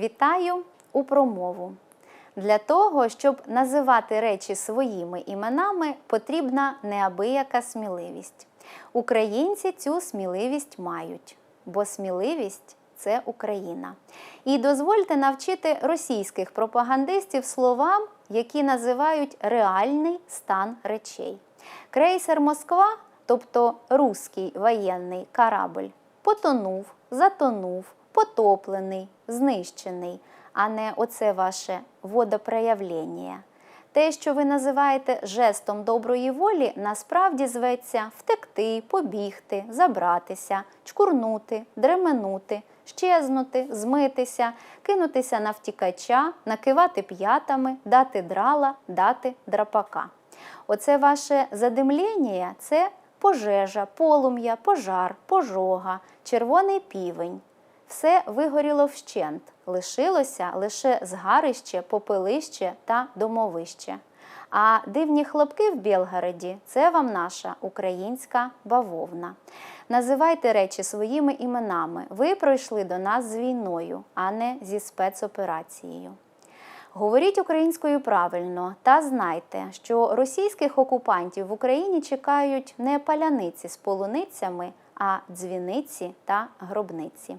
Вітаю у промову. Для того, щоб називати речі своїми іменами, потрібна неабияка сміливість. Українці цю сміливість мають, бо сміливість це Україна. І дозвольте навчити російських пропагандистів словам, які називають реальний стан речей. Крейсер Москва, тобто руський воєнний корабль, потонув, затонув, потоплений, знищений, а не оце ваше водопроявлення. Те, що ви називаєте жестом доброї волі, насправді зветься втекти, побігти, забратися, чкурнути, дременути, щезнути, змитися, кинутися на втікача, накивати п'ятами, дати драла, дати драпака. Оце ваше задимлення це пожежа, полум'я, пожар, пожога, червоний півень. Все вигоріло вщент, лишилося лише згарище, попелище та домовище. А дивні хлопки в Білгороді це вам наша українська бавовна. Називайте речі своїми іменами. Ви пройшли до нас з війною, а не зі спецоперацією. Говоріть українською правильно та знайте, що російських окупантів в Україні чекають не паляниці з полуницями, а дзвіниці та гробниці.